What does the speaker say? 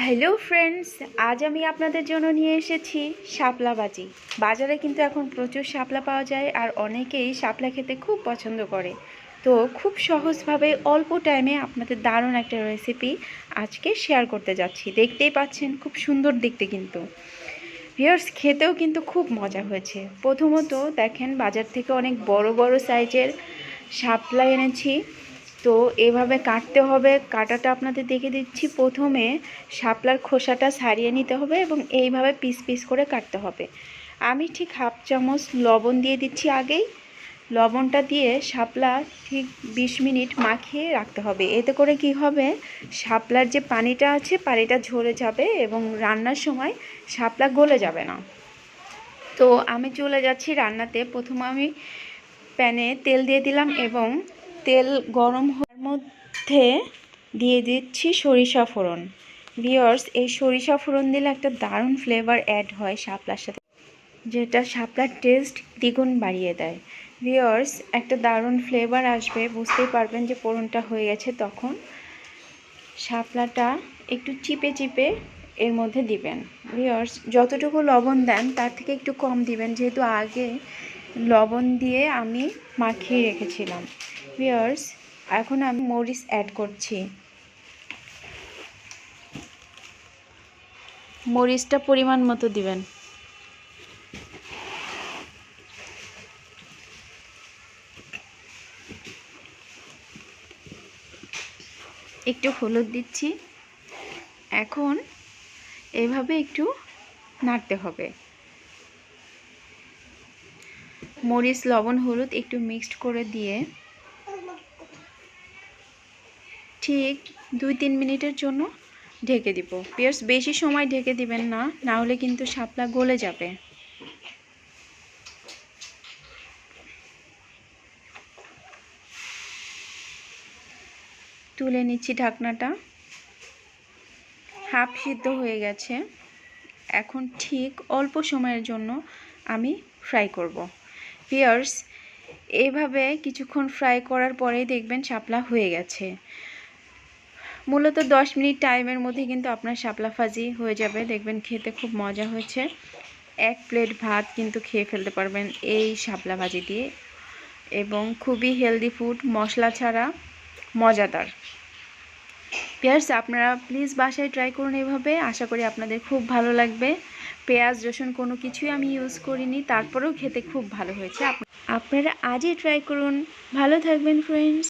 Hello friends আজ আমি আপনাদের জন্য নিয়ে এসেছি শাপলা বাজি বাজারে কিন্তু এখন প্রচুর শাপলা পাওয়া যায় আর অনেকেই শাপলা খেতে খুব পছন্দ করে। তো খুব সহজভাবে অল্প টাইমে আপনাদের দারুণ একটা রেসিপি আজকে শেয়ার করতে যাচ্ছি। দেখতেই পাচ্ছেন, খুব সুন্দর দেখতে কিন্তু। ভিউয়ার্স খেতেও কিন্তু খুব মজা হয়েছে। প্রথমত দেখেন, বাজার থেকে অনেক বড় বড় সাইজের শাপলা এনেছি। তো এভাবে কাটতে হবে। কাটাটা আপনাদের দেখে দিচ্ছি। প্রথমে শাপলার খোসাটা সারিয়ে নিতে হবে এবং এইভাবে পিস পিস করে কাটতে হবে। আমি ঠিক হাফ চামচ লবণ দিয়ে দিচ্ছি আগেই। লবণটা দিয়ে শাপলা ঠিক বিশ মিনিট মাখিয়ে রাখতে হবে। এতে করে কি হবে? শাপলার যে পানিটা আছে, পানিটা ঝরে যাবে এবং রান্নার সময় শাপলা গলে যাবে না। তো আমি চলে যাচ্ছি রান্নাতে। প্রথমে আমি প্যানে তেল দিয়ে দিলাম এবং তেল গরম হওয়ার মধ্যে দিয়ে দিচ্ছি সরিষা ফোড়ন। ভিওর্স এই সরিষা ফোড়ন দিলে একটা দারুণ ফ্লেভার অ্যাড হয় শাপলার সাথে, যেটা শাপলার টেস্ট দ্বিগুণ বাড়িয়ে দেয়। ভিওর্স একটা দারুণ ফ্লেভার আসবে, বুঝতেই পারবেন যে ফোড়নটা হয়ে গেছে, তখন শাপলাটা একটু চিপে চিপে এর মধ্যে দিবেন। ভিওর্স যতটুকু লবণ দেন, তার থেকে একটু কম দিবেন, যেহেতু আগে লবণ দিয়ে আমি মাখিয়ে রেখেছিলাম। ভিওর্স এখন আমি মরিচ অ্যাড করছি। মরিচটা পরিমাণ মতো দিবেন। একটু হলুদ দিচ্ছি। এখন এভাবে একটু নাড়তে হবে। মরিচ, লবণ, হলুদ একটু মিক্সড করে দিয়ে ঠিক দুই তিন মিনিটের জন্য ঢেকে দিব। পিয়ার্স বেশি সময় ঢেকে দিবেন না না হলে কিন্তু শাপলা গলে যাবে। তুলে নিচ্ছি ঢাকনাটা। হাফ সিদ্ধ হয়ে গেছে। এখন ঠিক অল্প সময়ের জন্য আমি ফ্রাই করব। পিয়ার্স এভাবে কিছুক্ষণ ফ্রাই করার পরেই দেখবেন শাপলা হয়ে গেছে। মূলত দশ মিনিট টাইমের মধ্যে কিন্তু আপনার শাপলা ফাজি হয়ে যাবে। দেখবেন খেতে খুব মজা হয়েছে। এক প্লেট ভাত কিন্তু খেয়ে ফেলতে পারবেন এই শাপলা ভাজি দিয়ে। এবং খুবই হেলদি ফুড মশলা ছাড়া মজাদার। পেঁয়াজ আপনারা প্লিজ বাসায় ট্রাই করুন এভাবে। আশা করি আপনাদের খুব ভালো লাগবে। পেঁয়াজ, রসুন কোনো কিছুই আমি ইউজ করিনি। তারপরেও খেতে খুব ভালো হয়েছে। আপনারা আজই ট্রাই করুন। ভালো থাকবেন ফ্রেন্ডস